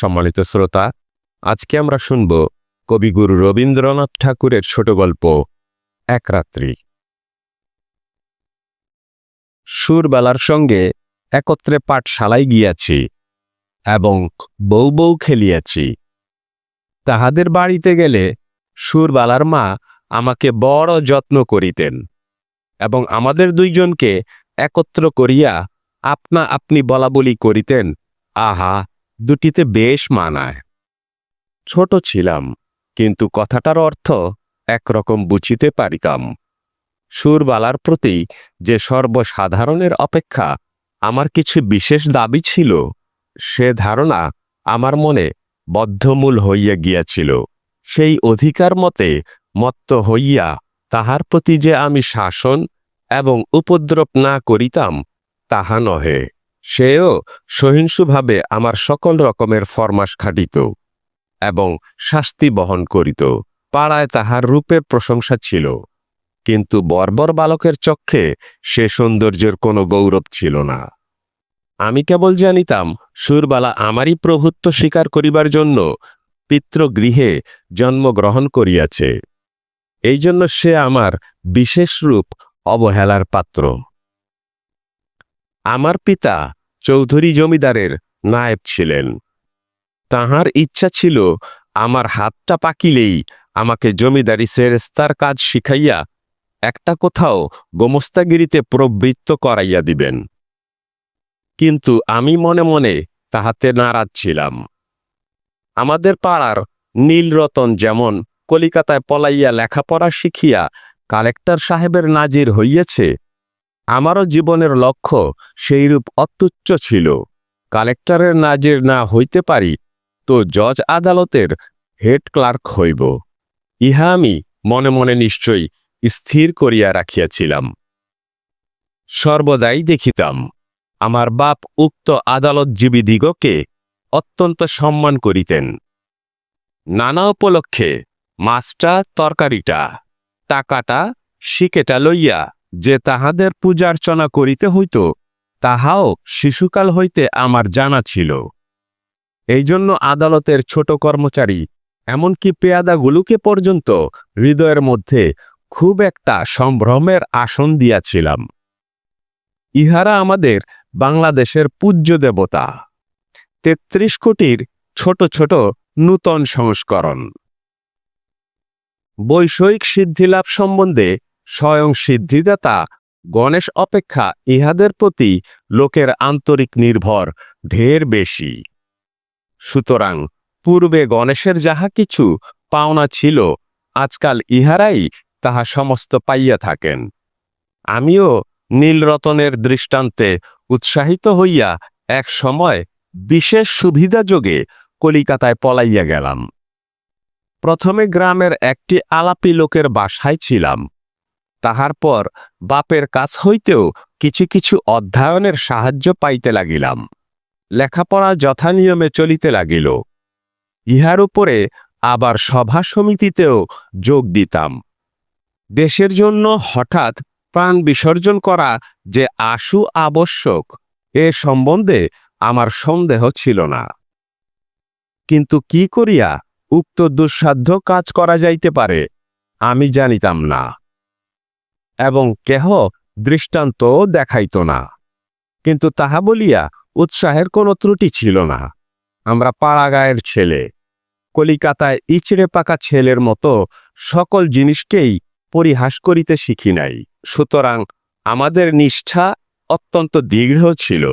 সম্মানিত শ্রোতা, আজকে আমরা শুনব কবিগুরু রবীন্দ্রনাথ ঠাকুরের ছোট গল্প, এক রাত্রি। সুরবালার সঙ্গে একত্রে পাঠশালায় গিয়াছি এবং বউ বউ খেলিয়াছি। তাহাদের বাড়িতে গেলে সুরবালার মা আমাকে বড় যত্ন করিতেন এবং আমাদের দুইজনকে একত্র করিয়া আপনা আপনি বলাবলি করিতেন, আহা দুটিতে বেশ মানায়। ছোট ছিলাম, কিন্তু কথাটার অর্থ একরকম বুঝিতে পারিতাম। সুরবালার প্রতি যে সর্বসাধারণের অপেক্ষা আমার কিছু বিশেষ দাবি ছিল, সে ধারণা আমার মনে বদ্ধমূল হইয়া গিয়াছিল। সেই অধিকার মতে মত্ত হইয়া তাহার প্রতি যে আমি শাসন এবং উপদ্রব না করিতাম, তাহা নহে। সেও সহিংসুভাবে আমার সকল রকমের ফরমাস খাটিত এবং শাস্তি বহন করিত। পাড়ায় তাহার রূপের প্রশংসা ছিল, কিন্তু বর্বর বালকের চক্ষে সে সৌন্দর্যের কোনো গৌরব ছিল না। আমি কেবল জানিতাম, সুরবালা আমারই প্রভুত্ব স্বীকার করিবার জন্য পিতৃগৃহে জন্মগ্রহণ করিয়াছে। এই জন্য সে আমার বিশেষ রূপ অবহেলার পাত্র। আমার পিতা চৌধুরী জমিদারের নায়েব ছিলেন। তাহার ইচ্ছা ছিল, আমার হাতটা পাকিলেই আমাকে জমিদারি সেরেস্তার কাজ শিখাইয়া একটা কোথাও গোমস্তাগিরিতে প্রবৃত্ত করাইয়া দিবেন। কিন্তু আমি মনে মনে তাহাতে নারাজ ছিলাম। আমাদের পাড়ার নীলরতন যেমন কলিকাতায় পলাইয়া লেখাপড়া শিখিয়া কালেক্টর সাহেবের নাজির হইয়াছে আমারও জীবনের লক্ষ্য সেইরূপ অত্যুচ্চ ছিল। কালেক্টরের নাজির না হইতে পারি তো জজ আদালতের হেড ক্লার্ক হইব। ইহা আমি মনে মনে নিশ্চয়ই স্থির করিয়া রাখিয়াছিলাম। সর্বদাই দেখিতাম, আমার বাপ উক্ত আদালতজীবী দিগকে অত্যন্ত সম্মান করিতেন। নানা উপলক্ষে মাছটা, তরকারিটা, টাকাটা, শিকেটা লইয়া যে তাহাদের পূজার্চনা করিতে হইত, তাহাও শিশুকাল হইতে আমার জানা ছিল। এই জন্য আদালতের ছোট কর্মচারী, এমনকি পেয়াদাগুলোকে পর্যন্ত হৃদয়ের মধ্যে খুব একটা সম্ভ্রমের আসন দিয়াছিলাম। ইহারা আমাদের বাংলাদেশের পূজ্য দেবতা। তেত্রিশ কোটির ছোট ছোট নূতন সংস্করণ। বৈষয়িক সিদ্ধিলাভ সম্বন্ধে স্বয়ং সিদ্ধিদাতা, গণেশ অপেক্ষা ইহাদের প্রতি লোকের আন্তরিক নির্ভর, ঢের বেশি। সুতরাং পূর্বে গণেশের যাহা কিছু পাওনা ছিল, আজকাল ইহারাই তাহা সমস্ত পাইয়া থাকেন। আমিও নীলরতনের দৃষ্টান্তে উৎসাহিত হইয়া এক সময় বিশেষ সুবিধাযোগে কলিকাতায় পলাইয়া গেলাম। প্রথমে গ্রামের একটি আলাপি লোকের বাসায় ছিলাম। তাহার পর বাপের কাছ হইতেও কিছু কিছু অধ্যয়নের সাহায্য পাইতে লাগিলাম। লেখাপড়া যথানিয়মে চলিতে লাগিল। ইহার উপরে আবার সভা সমিতিতেও যোগ দিতাম। দেশের জন্য হঠাৎ প্রাণ বিসর্জন করা যে আশু আবশ্যক, এ সম্বন্ধে আমার সন্দেহ ছিল না। কিন্তু কি করিয়া উক্ত দুঃসাধ্য কাজ করা যাইতে পারে, আমি জানিতাম না। এবং কেহ দৃষ্টান্তও দেখাইত না। কিন্তু তাহা বলিয়া উৎসাহের কোনো ত্রুটি ছিল না। আমরা পাড়াগায়ের ছেলে, কলিকাতায় ইচড়ে পাকা ছেলের মতো সকল জিনিসকেই পরিহাস করিতে শিখি নাই। সুতরাং আমাদের নিষ্ঠা অত্যন্ত দীর্ঘ ছিল।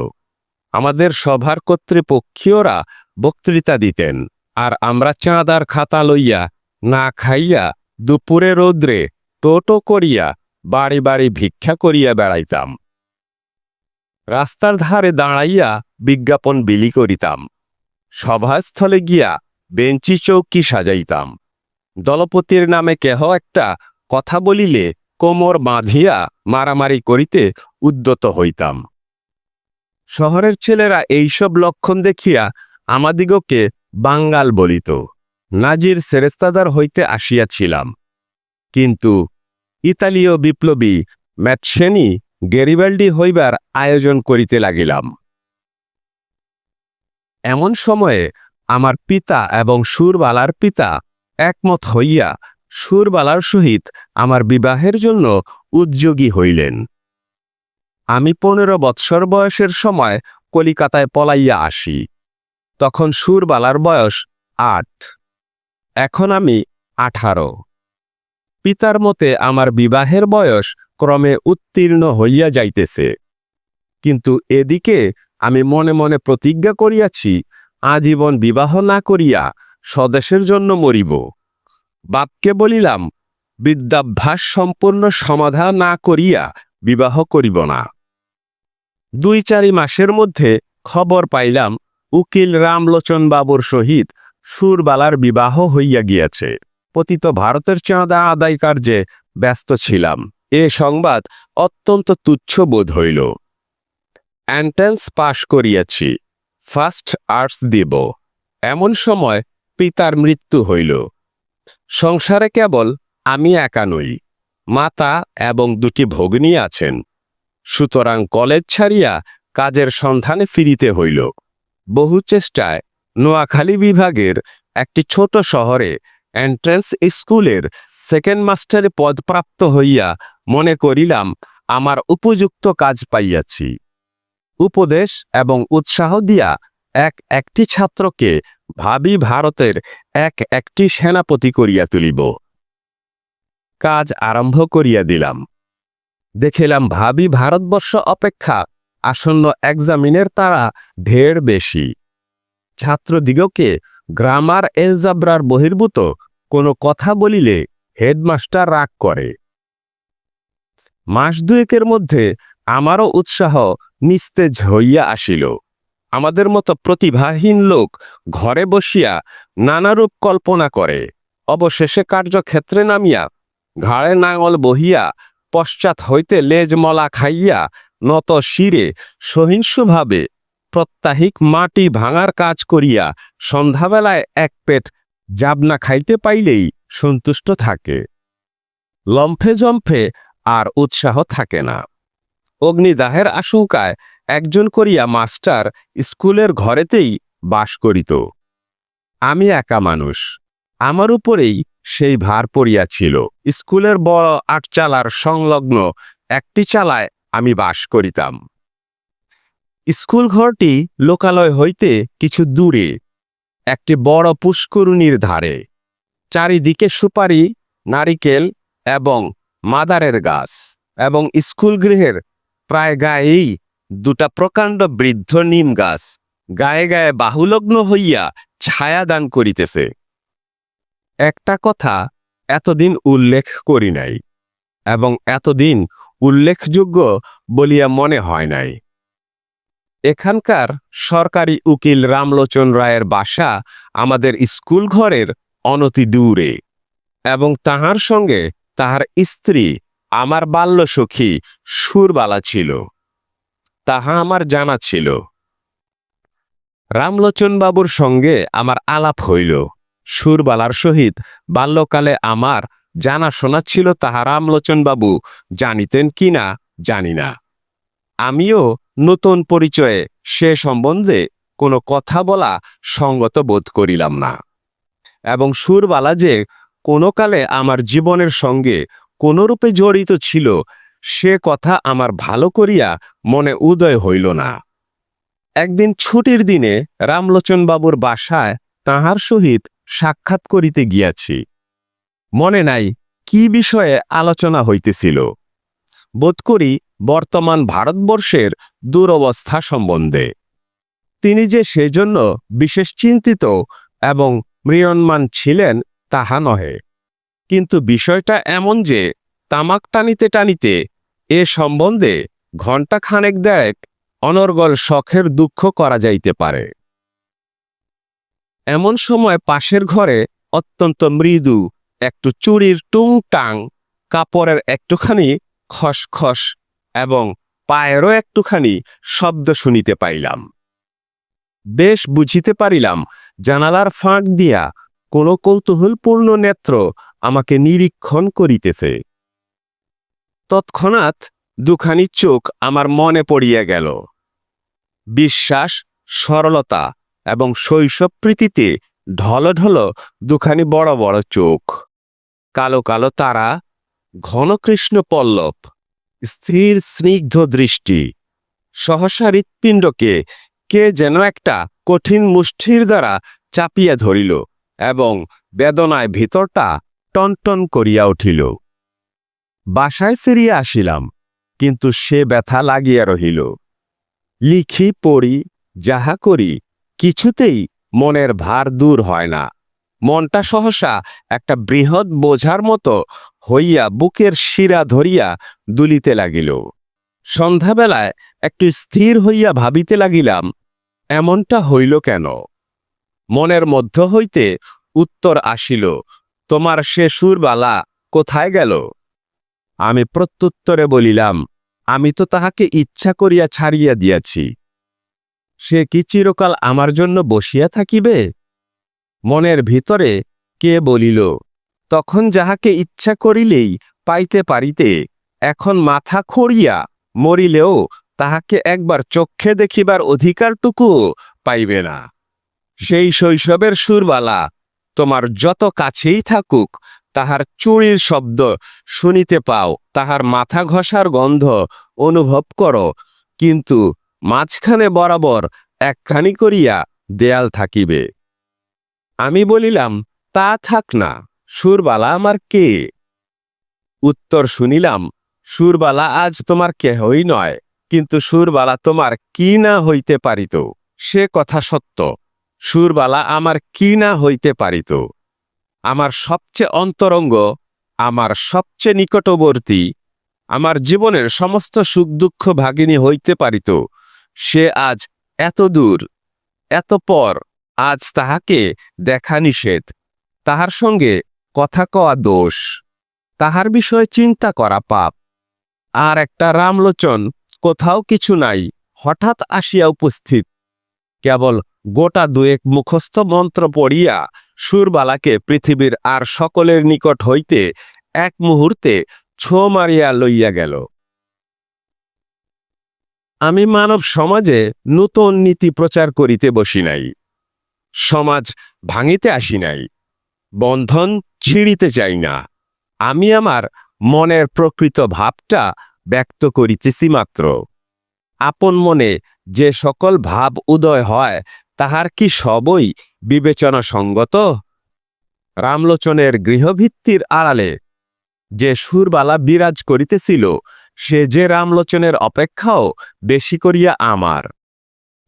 আমাদের সভার কর্তৃপক্ষীয়রা বক্তৃতা দিতেন আর আমরা চাঁদার খাতা লইয়া না খাইয়া দুপুরে রৌদ্রে টোটো করিয়া বাড়ি বাড়ি ভিক্ষা করিয়া বেড়াইতাম। রাস্তার ধারে দাঁড়াইয়া বিজ্ঞাপন বিলি করিতাম। সভাস্থলে গিয়া বেঞ্চি চৌকি সাজাইতাম। দলপতির নামে কেহ একটা কথা বলিলে কোমর বাঁধিয়া মারামারি করিতে উদ্যত হইতাম। শহরের ছেলেরা এইসব লক্ষণ দেখিয়া আমাদিগকে বাঙ্গাল বলিত। নাজির সেরেস্তাদার হইতে আসিয়াছিলাম। কিন্তু ইতালীয় বিপ্লবী ম্যাটসেনি গেরিবাল্ডি হইবার আয়োজন করিতে লাগিলাম। এমন সময়ে আমার পিতা এবং সুরবালার পিতা একমত হইয়া সুরবালার সহিত আমার বিবাহের জন্য উদ্যোগী হইলেন। আমি পনেরো বৎসর বয়সের সময় কলিকাতায় পলাইয়া আসি। তখন সুরবালার বয়স আট। এখন আমি আঠারো। পিতার মতে আমার বিবাহের বয়স ক্রমে উত্তীর্ণ হইয়া যাইতেছে। কিন্তু এদিকে আমি মনে মনে প্রতিজ্ঞা করিয়াছি, আজীবন বিবাহ না করিয়া স্বদেশের জন্য মরিব। বাপকে বলিলাম বিদ্যাভ্যাস সম্পূর্ণ সমাধা না করিয়া বিবাহ করিব না। দুই চারি মাসের মধ্যে খবর পাইলাম, উকিল রামলোচন বাবুর সহিত সুরবালার বিবাহ হইয়া গিয়াছে। পতিত ভারতের চাঁদা আদায় কার্যে ব্যস্ত ছিলাম। এ সংবাদ অত্যন্ত তুচ্ছ বোধ হইল। অ্যান্ট্যান্স পাশ করিয়াছি। ফার্স্ট আর্টস দিব। এমন সময় পিতার মৃত্যু হইল। সংসারে কেবল আমি একা নই, মাতা এবং দুটি ভগ্নী আছেন। সুতরাং কলেজ ছাড়িয়া কাজের সন্ধানে ফিরিতে হইল। বহু চেষ্টায় নোয়াখালী বিভাগের একটি ছোট শহরে এন্ট্রেন্স স্কুলের সেকেন্ড মাস্টারে পদপ্রাপ্ত হইয়া মনে করিলাম, আমার উপযুক্ত কাজ পাইয়াছি। উপদেশ এবং উৎসাহ দিয়া এক একটি ছাত্রকে ভাবি ভারতের এক একটি সেনাপতি করিয়া তুলিব। কাজ আরম্ভ করিয়া দিলাম। দেখিলাম ভাবি ভারতবর্ষ অপেক্ষা আসন্ন এক্সামিনের তারা ঢের বেশি। ছাত্রদিগকে গ্রামার এলজাব্রার বহির্ভূত কোনো কথা বলিলে হেডমাস্টার রাগ করে। মাস দুয়েকের মধ্যে আমারও উৎসাহ নিস্তেজ হইয়া আসিল। আমাদের মতো প্রতিভাহীন লোক ঘরে বসিয়া নানারূপ কল্পনা করে। অবশেষে কার্যক্ষেত্রে নামিয়া ঘাড়ে নাঙল বহিয়া পশ্চাৎ হইতে লেজ মলা খাইয়া নত শিরে সহিংসভাবে প্রত্যাহিক মাটি ভাঙার কাজ করিয়া সন্ধ্যাবেলায় এক পেট জাবনা খাইতে পাইলেই সন্তুষ্ট থাকে। লম্ফে জম্ফে আর উৎসাহ থাকে না। অগ্নিদাহের আশঙ্কায় একজন করিয়া মাস্টার স্কুলের ঘরেতেই বাস করিত। আমি একা মানুষ। আমার উপরেই সেই ভার পড়িয়াছিল। স্কুলের বড় আটচালার সংলগ্ন একটি চালায় আমি বাস করিতাম। স্কুল ঘরটি লোকালয় হইতে কিছু দূরে একটি বড় পুষ্করণীর ধারে। চারিদিকে সুপারি, নারিকেল এবং মাদারের গাছ এবং স্কুল গৃহের প্রায় গায়েই দুটা প্রকাণ্ড বৃদ্ধ নিম গাছ গায়ে গায়ে বাহুলগ্ন হইয়া ছায়া দান করিতেছে। একটা কথা এতদিন উল্লেখ করি নাই এবং এতদিন উল্লেখযোগ্য বলিয়া মনে হয় নাই। এখানকার সরকারি উকিল রামলোচন রায়ের বাসা আমাদের স্কুল ঘরের অনতি দূরে এবং তাহার সঙ্গে তাহার স্ত্রী, আমার বাল্যসখী সুরবালা ছিল। তাহা আমার জানা ছিল। রামলোচন বাবুর সঙ্গে আমার আলাপ হইল। সুরবালার সহিত বাল্যকালে আমার জানাশোনা ছিল তাহা রামলোচন বাবু জানিতেন কিনা জানি না। আমিও নতুন পরিচয়ে সে সম্বন্ধে কোনো কথা বলা সঙ্গত বোধ করিলাম না। এবং সুরবালা যে কোনো কালে আমার জীবনের সঙ্গে কোনরূপে জড়িত ছিল, সে কথা আমার ভালো করিয়া মনে উদয় হইল না। একদিন ছুটির দিনে রামলোচনবাবুর বাসায় তাহার সহিত সাক্ষাৎ করিতে গিয়াছি। মনে নাই কি বিষয়ে আলোচনা হইতেছিল। বোধ করি বর্তমান ভারতবর্ষের দুরবস্থা সম্বন্ধে। তিনি যে সেজন্য বিশেষ চিন্তিত এবং ম্রিয়ন্মান ছিলেন তাহা নহে। কিন্তু বিষয়টা এমন যে তামাক টানিতে টানিতে এ সম্বন্ধে ঘণ্টা খানেক দেখ অনর্গল শখের দুঃখ করা যাইতে পারে। এমন সময় পাশের ঘরে অত্যন্ত মৃদু একটু চুরির টুং টাং কাপড়ের একটুখানি খসখস এবং পায়েরও একটুখানি শব্দ শুনিতে পাইলাম। বেশ বুঝিতে পারিলাম, জানালার ফাঁক দিয়া কোনো কৌতূহলপূর্ণ নেত্র আমাকে নিরীক্ষণ করিতেছে। তৎক্ষণাৎ দুখানি চোখ আমার মনে পড়িয়া গেল। বিশ্বাস, সরলতা এবং শৈশব প্রীতিতে ঢল ঢল দুখানি বড় বড় চোখ। কালো কালো তারা ঘন কৃষ্ণ পল্লব স্থির স্নিগ্ধ দৃষ্টি, সহসা হৃৎপিণ্ডকে কে যেন একটা কঠিন মুষ্ঠির দ্বারা চাপিয়া ধরিল এবং বেদনায় ভিতরটা টনটন করিয়া উঠিল। বাসায় ফিরিয়া আসিলাম, কিন্তু সে ব্যথা লাগিয়া রহিল। লিখি, পড়ি, যাহা করি, কিছুতেই মনের ভার দূর হয় না। মনটা সহসা একটা বৃহৎ বোঝার মতো হইয়া বুকের শিরা ধরিয়া দুলিতে লাগিল। সন্ধ্যাবেলায় একটু স্থির হইয়া ভাবিতে লাগিলাম, এমনটা হইল কেন? মনের মধ্য হইতে উত্তর আসিল, তোমার সে সুরবালা কোথায় গেল? আমি প্রত্যুত্তরে বলিলাম, আমি তো তাহাকে ইচ্ছা করিয়া ছাড়িয়া দিয়াছি। সে কি চিরকাল আমার জন্য বসিয়া থাকিবে? মনের ভিতরে কে বলিল, তখন যাহাকে ইচ্ছা করিলেই পাইতে পারিতে, এখন মাথা খড়িয়া মরিলেও তাহাকে একবার চক্ষে দেখিবার অধিকারটুকু পাইবে না। সেই শৈশবের সুরবালা তোমার যত কাছেই থাকুক, তাহার চুরির শব্দ শুনিতে পাও, তাহার মাথা ঘষার গন্ধ অনুভব করো। কিন্তু মাঝখানে বরাবর একখানি করিয়া দেয়াল থাকিবে। আমি বলিলাম, তা থাক না, সুরবালা আমার কে? উত্তর শুনিলাম, সুরবালা আজ তোমার কেহই নয়, কিন্তু সুরবালা তোমার কি না হইতে পারিত? সে কথা সত্য, সুরবালা আমার কি না হইতে পারিত? আমার সবচেয়ে অন্তরঙ্গ, আমার সবচেয়ে নিকটবর্তী, আমার জীবনের সমস্ত সুখ দুঃখ ভাগিনী হইতে পারিত, সে আজ এত দূর, এত পর আজ তাহাকে দেখা নিষেধ। তাহার সঙ্গে কথা কওয়া দোষ। তাহার বিষয়ে চিন্তা করা পাপ। আর একটা রামলোচন কোথাও কিছু নাই, হঠাৎ আসিয়া উপস্থিত। কেবল গোটা দুয়েক মুখস্থ মন্ত্র পড়িয়া সুরবালাকে পৃথিবীর আর সকলের নিকট হইতে এক মুহূর্তে ছো মারিয়া লইয়া গেল। আমি মানব সমাজে নূতন নীতি প্রচার করিতে বসি নাই। সমাজ ভাঙিতে আসি নাই, বন্ধন ছিঁড়িতে চাই না। আমি আমার মনের প্রকৃত ভাবটা ব্যক্ত করিতেছি মাত্র। আপন মনে যে সকল ভাব উদয় হয়, তাহার কি সবই বিবেচনা সঙ্গত রামলোচনের গৃহভিত্তির আড়ালে যে সুরবালা বিরাজ করিতেছিল, সে যে রামলোচনের অপেক্ষাও বেশি করিয়া আমার।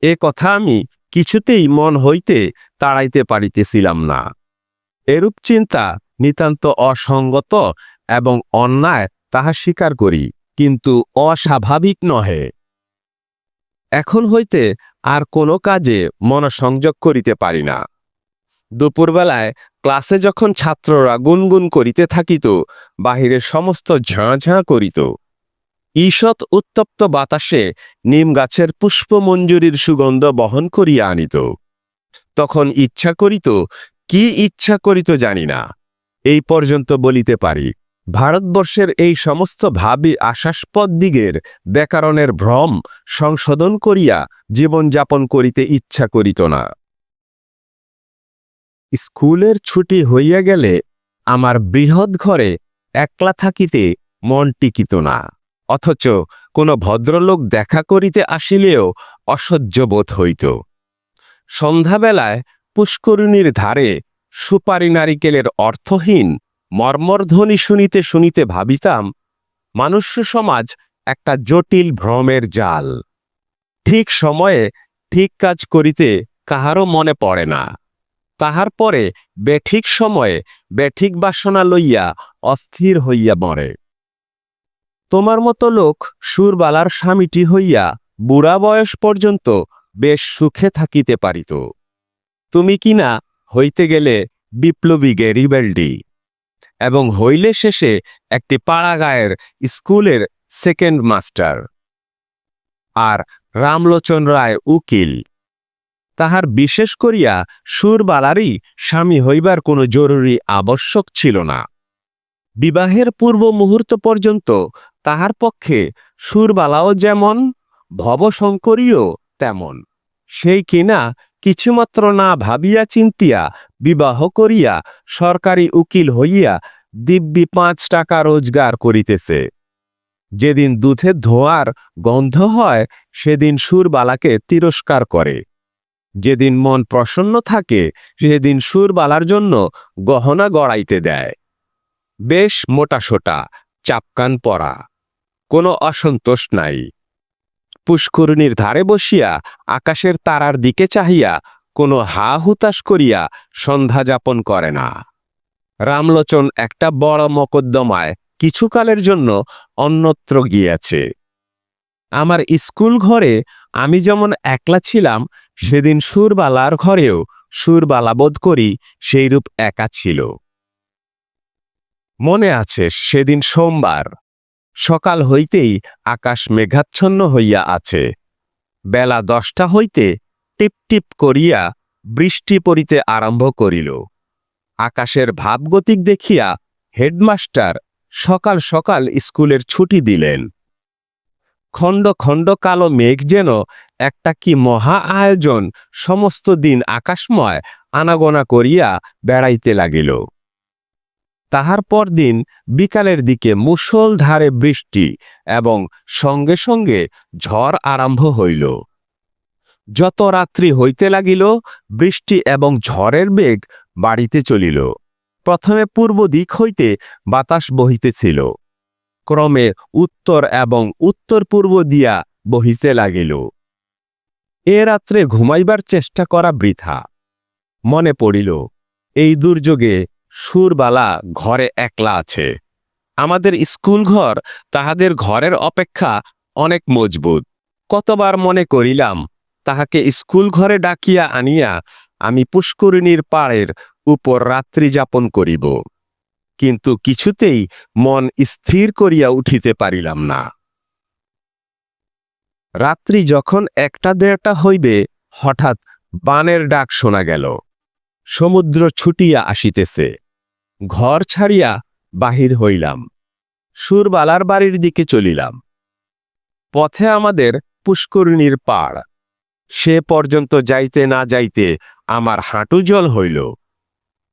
এ কথা আমি কিছুতেই মন হইতে তাড়াইতে পারিতেছিলাম না। এরূপ চিন্তা নিতান্ত অসঙ্গত এবং অন্যায় তাহা স্বীকার করি, কিন্তু অস্বাভাবিক নহে। এখন হইতে আর কোনো কাজে মনসংযোগ করিতে পারি না। দুপুরবেলায় ক্লাসে যখন ছাত্ররা গুনগুন করিতে থাকিত বাহিরে সমস্ত ঝাঁ ঝাঁ করিত। ঈষৎ উত্তপ্ত বাতাসে নিম গাছের পুষ্পমঞ্জুরির সুগন্ধ বহন করিয়া আনিত। তখন ইচ্ছা করিত, কি ইচ্ছা করিত জানি না। এই পর্যন্ত বলিতে পারি, ভারতবর্ষের এই সমস্ত ভাবি আশাস্পদ দিগের ব্যাকরণের ভ্রম সংশোধন করিয়া জীবনযাপন করিতে ইচ্ছা করিত না। স্কুলের ছুটি হইয়া গেলে আমার বৃহৎ ঘরে একলা থাকিতে মন টিকিত না। অথচ কোনো ভদ্রলোক দেখা করিতে আসিলেও অসহ্য বোধ হইত। সন্ধ্যাবেলায় পুষ্করিণীর ধারে সুপারি নারিকেলের অর্থহীন মর্মরধ্বনি শুনিতে শুনিতে ভাবিতাম মানুষ্য সমাজ একটা জটিল ভ্রমের জাল। ঠিক সময়ে ঠিক কাজ করিতে কাহারও মনে পড়ে না। তাহার পরে বেঠিক সময়ে বেঠিক বাসনা লইয়া অস্থির হইয়া মরে। তোমার মতো লোক সুরবালার স্বামীটি হইয়া বুড়া বয়স পর্যন্ত বেশ সুখে থাকিতে পারিত। তুমি কিনা হইতে গেলে বিপ্লবী গেরিবেলডি। এবং হইলে শেষে একটি পাড়াগায়ের স্কুলের সেকেন্ড মাস্টার। আর রামলোচন রায় উকিল। তাহার বিশেষ করিয়া সুরবালারই স্বামী হইবার কোনো জরুরি আবশ্যক ছিল না। বিবাহের পূর্ব মুহূর্ত পর্যন্ত তাহার পক্ষে সুরবালাও যেমন, ভবশঙ্করীও তেমন। সেই কিনা কিছুমাত্র না ভাবিয়া চিন্তিয়া, বিবাহ করিয়া সরকারি উকিল হইয়া দিব্যি পাঁচ টাকা রোজগার করিতেছে। যেদিন দুধের ধোঁয়ার গন্ধ হয়, সেদিন সুরবালাকে তিরস্কার করে। যেদিন মন প্রসন্ন থাকে, সেদিন সুরবালার জন্য গহনা গড়াইতে দেয়। বেশ মোটাসোটা চাপকান পরা। কোনো অসন্তোষ নাই। পুষ্করিণীর ধারে বসিয়া আকাশের তারার দিকে চাহিয়া কোনো হা হুতাশ করিয়া সন্ধ্যা যাপন করে না। রামলোচন একটা বড় মকদ্দমায় কিছুকালের জন্য অন্যত্র গিয়াছে। আমার স্কুল ঘরে আমি যেমন একলা ছিলাম, সেদিন সুরবালার ঘরেও সুরবালা বোধ করি সেইরূপ একা ছিল। মনে আছে সেদিন সোমবার। সকাল হইতেই আকাশ মেঘাচ্ছন্ন হইয়া আছে। বেলা দশটা হইতে টিপ টিপ করিয়া বৃষ্টি পড়িতে আরম্ভ করিল। আকাশের ভাবগতিক দেখিয়া হেডমাস্টার সকাল সকাল স্কুলের ছুটি দিলেন। খণ্ড খণ্ড কালো মেঘ যেন একটা কি মহা আয়োজন, সমস্ত দিন আকাশময় আনাগোনা করিয়া বেড়াইতে লাগিল। তাহার পরদিন বিকালের দিকে মুষলধারে বৃষ্টি এবং সঙ্গে সঙ্গে ঝড় আরম্ভ হইল। যত রাত্রি হইতে লাগিল, বৃষ্টি এবং ঝড়ের বেগ বাড়িতে চলিল। প্রথমে পূর্ব দিক হইতে বাতাস বহিতেছিল। ক্রমে উত্তর এবং উত্তর পূর্ব দিয়া বহিতে লাগিল। এ রাত্রে ঘুমাইবার চেষ্টা করা বৃথা। মনে পড়িল, এই দুর্যোগে সুরবালা ঘরে একলা আছে। আমাদের স্কুল ঘর তাহাদের ঘরের অপেক্ষা অনেক মজবুত। কতবার মনে করিলাম, তাহাকে স্কুল ঘরে ডাকিয়া আনিয়া আমি পুষ্করিণীর পাড়ের উপর রাত্রি যাপন করিব। কিন্তু কিছুতেই মন স্থির করিয়া উঠিতে পারিলাম না। রাত্রি যখন একটা দেড়টা হইবে, হঠাৎ বানের ডাক শোনা গেল। সমুদ্র ছুটিয়া আসিতেছে। ঘর ছাড়িয়া বাহির হইলাম। সুরবালার বাড়ির দিকে চলিলাম। পথে আমাদের পুষ্করিণীর পাড়। সে পর্যন্ত যাইতে না যাইতে আমার হাঁটু জল হইল।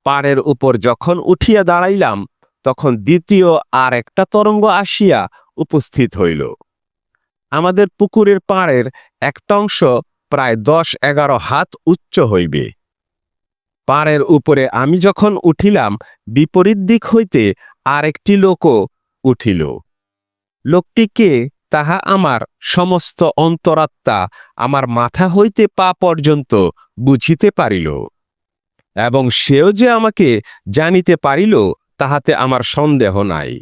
পাড়ের উপর যখন উঠিয়া দাঁড়াইলাম, তখন দ্বিতীয় আর একটা তরঙ্গ আসিয়া উপস্থিত হইল। আমাদের পুকুরের পাড়ের একটা অংশ প্রায় দশ এগারো হাত উচ্চ হইবে। পাড়ের উপরে আমি যখন উঠিলাম, বিপরীত দিক হইতে আরেকটি লোকও উঠিল। লোকটিকে তাহা আমার সমস্ত অন্তরাত্মা আমার মাথা হইতে পা পর্যন্ত বুঝিতে পারিল। এবং সেও যে আমাকে জানিতে পারিল, তাহাতে আমার সন্দেহ নাই।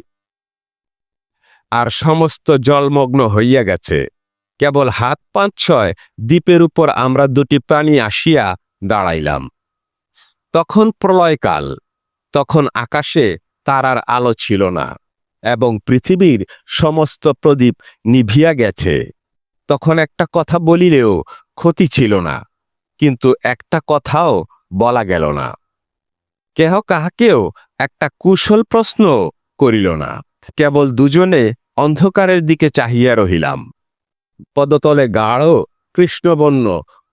আর সমস্ত জলমগ্ন হইয়া গেছে। কেবল হাত পাঁচ ছয়, দ্বীপের উপর আমরা দুটি প্রাণী আসিয়া দাঁড়াইলাম। তখন প্রলয়কাল, তখন আকাশে তারার আলো ছিল না, এবং পৃথিবীর সমস্ত প্রদীপ নিভিয়া গেছে। তখন একটা কথা বলিলেও ক্ষতি ছিল না, কিন্তু একটা কথাও বলা গেল না। কেহ কাহাকেও একটা কুশল প্রশ্ন করিল না, কেবল দুজনে অন্ধকারের দিকে চাহিয়া রহিলাম। পদতলে গাঢ় কৃষ্ণবর্ণ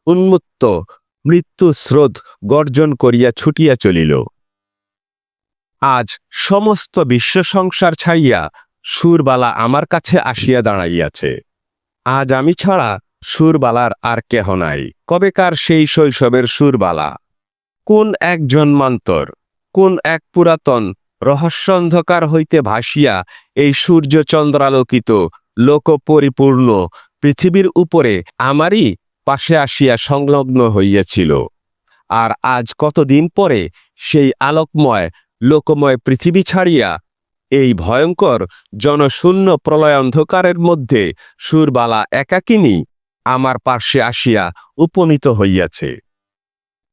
উন্মুক্ত মৃত্যু স্রোত গর্জন করিয়া ছুটিয়া চলিল। আজ সমস্ত বিশ্ব সংসার ছাড়িয়া সুরবালা আমার কাছে আসিয়া দাঁড়াইয়াছে। আজ আমি ছাড়া সুরবালার আর কেহ নাই। কবেকার সেই শৈশবের সুরবালা? কোন এক জন্মান্তর, কোন এক পুরাতন রহস্যন্ধকার হইতে ভাসিয়া এই সূর্য চন্দ্রালোকিত লোক পরিপূর্ণ পৃথিবীর উপরে আমারই পাশে আসিয়া সংলগ্ন হইয়াছিল। আর আজ কতদিন পরে সেই আলোকময়, লোকময় পৃথিবী ছাড়িয়া এই ভয়ঙ্কর জনশূন্য প্রলয় অন্ধকারের মধ্যে সুরবালা একাকিনী আমার পার্শ্বে আসিয়া উপনীত হইয়াছে।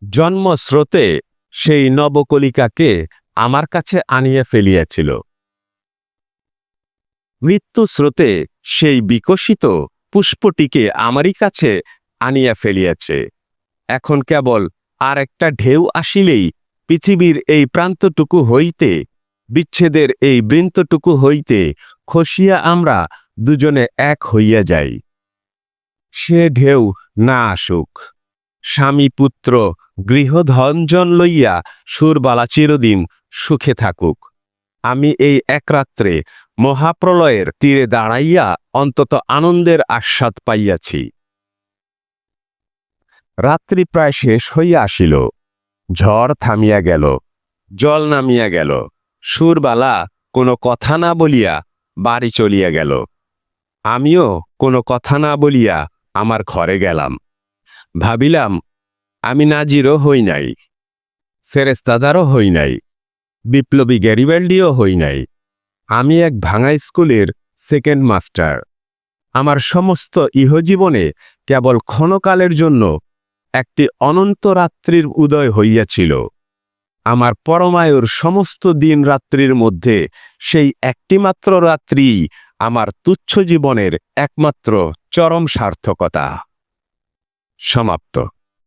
জন্মস্রোতে সেই নবকলিকাকে আমার কাছে আনিয়া ফেলিয়াছিল। মৃত্যুস্রোতে সেই বিকশিত পুষ্পটিকে আমারই কাছে আনিয়া ফেলিয়াছে। এখন কেবল আর একটা ঢেউ আসিলেই পৃথিবীর এই প্রান্তটুকু হইতে, বিচ্ছেদের এই বৃন্তটুকু হইতে খসিয়া আমরা দুজনে এক হইয়া যাই। সে ঢেউ না আসুক। স্বামী পুত্র গৃহধনজন লইয়া সুরবালা চিরদিন সুখে থাকুক। আমি এই এক রাত্রে মহাপ্রলয়ের তীরে দাঁড়াইয়া অন্তত আনন্দের আস্বাদ পাইয়াছি। রাত্রি প্রায় শেষ হইয়া আসিল। ঝড় থামিয়া গেল, জল নামিয়া গেল, সুরবালা কোনো কথা না বলিয়া বাড়ি চলিয়া গেল। আমিও কোনো কথা না বলিয়া আমার ঘরে গেলাম। ভাবিলাম, আমি নাজিরও হই নাই, সেরেস্তাদারও হই নাই, বিপ্লবী গ্যারিবেল্ডিও হই নাই। আমি এক ভাঙা স্কুলের সেকেন্ড মাস্টার। আমার সমস্ত ইহজীবনে কেবল ক্ষণকালের জন্য একটি অনন্ত রাত্রির উদয় হইয়াছিল। আমার পরমায়ুর সমস্ত দিন রাত্রির মধ্যে সেই একটিমাত্র রাত্রি আমার তুচ্ছ জীবনের একমাত্র চরম সার্থকতা। সমাপ্ত।